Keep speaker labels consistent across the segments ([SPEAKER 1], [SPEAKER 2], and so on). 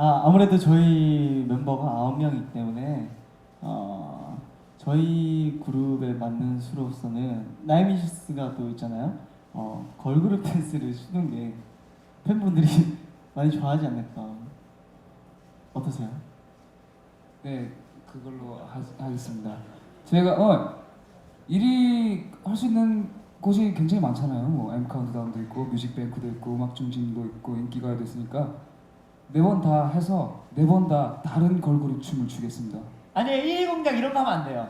[SPEAKER 1] 아무래도 저희 멤버가 9명이기 때문에 어, 저희 그룹에 맞는 수로서는 나이미시스가 또 있잖아요. 어, 걸그룹 댄스를 추는 게 팬분들이 많이 좋아하지 않을까. 어떠세요?
[SPEAKER 2] 네, 그걸로 하, 하겠습니다. 저희가 어 1위 할 수 있는 곳이 굉장히 많잖아요. 뭐 M 카운트다운도 있고 뮤직뱅크도 있고 음악 중심도 있고 인기가요도 있으니까 네번다 해서 네 번 다 다른 걸그룹 춤을 추겠습니다.
[SPEAKER 3] 아니에요 1위 공략 이런 거 하면 안 돼요.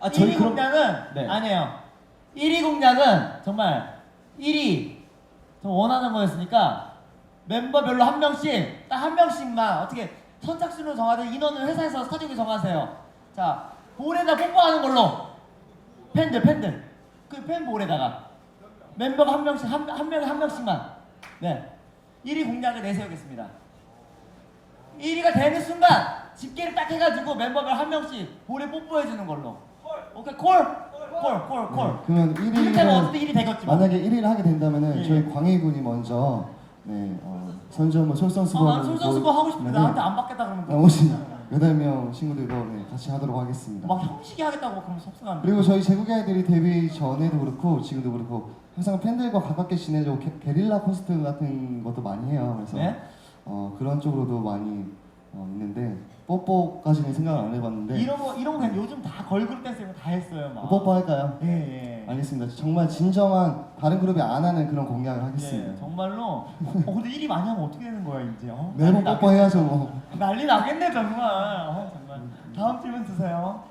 [SPEAKER 1] 아, 저희
[SPEAKER 3] 1위
[SPEAKER 1] 그럼-
[SPEAKER 3] 공략은
[SPEAKER 1] 네.
[SPEAKER 3] 아니에요. 1위 공략은 정말 1위 저 원하는 거였으니까 멤버별로 한 명씩 딱 한 명씩만 어떻게 선착순으로 정하든 인원을 회사에서 스타디오에 정하세요. 자 볼에다 뽀뽀하는 걸로. 팬들 팬들. 그 팬 볼에다가. 멤버가 한 명씩 한, 한 명에 한 명씩만. 네. 1위 공략을 내세우겠습니다 1위가 되는 순간 집게를 딱 해가지고 멤버별 한 명씩 볼에 뽀뽀해 주는 걸로. 오케이 콜, 콜, 콜, 콜.
[SPEAKER 4] 네, 그러면
[SPEAKER 3] 이렇게 하면
[SPEAKER 4] 1위는
[SPEAKER 3] 어쨌든 1위 되겠지만.
[SPEAKER 4] 만약에 1위를 하게 된다면은
[SPEAKER 3] 예.
[SPEAKER 4] 저희 광희 군이 먼저 네 어, 선주 한번 솔선수범
[SPEAKER 3] 아, 난 솔선수범 하고 싶은데 나한테 안 받겠다 그러면. 또-
[SPEAKER 4] 나머지 여덟 명 친구들도 네, 같이 하도록 하겠습니다.
[SPEAKER 3] 막 형식이 하겠다고 그러면 속상한데.
[SPEAKER 4] 그리고 저희 제국의 아이들이 데뷔 전에도 그렇고 지금도 그렇고 항상 팬들과 가깝게 지내려고 게, 게릴라 콘서트 같은 것도 많이 해요. 그래서
[SPEAKER 3] 네?
[SPEAKER 4] 어, 그런 쪽으로도 많이 어, 있는데 뽀뽀까지는 생각을 안 해봤는데
[SPEAKER 3] 이런 거 이런 거 그냥 요즘 다 걸그룹 댄스 이런 거다 했어요 막.
[SPEAKER 4] 뽀뽀 할까요?
[SPEAKER 3] 예, 예.
[SPEAKER 4] 알겠습니다. 정말 진정한 다른 그룹이 안 하는 그런 공약을
[SPEAKER 3] 예,
[SPEAKER 4] 하겠습니다.
[SPEAKER 3] 정말로. 어 근데 1위 많이 하면 어떻게 되는 거야 이제? 어?
[SPEAKER 4] 매번
[SPEAKER 3] 난리
[SPEAKER 4] 뽀뽀해야죠 뭐.
[SPEAKER 3] 난리 나겠네 정말. 어, 정말. 다음 질문 주세요.